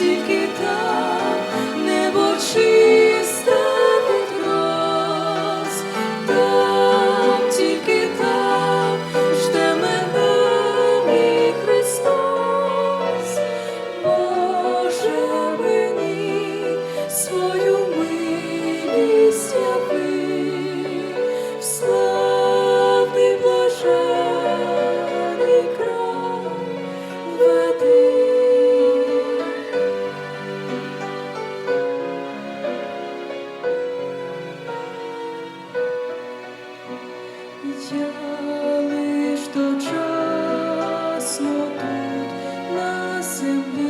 to you. лиш дочасно тут на землі.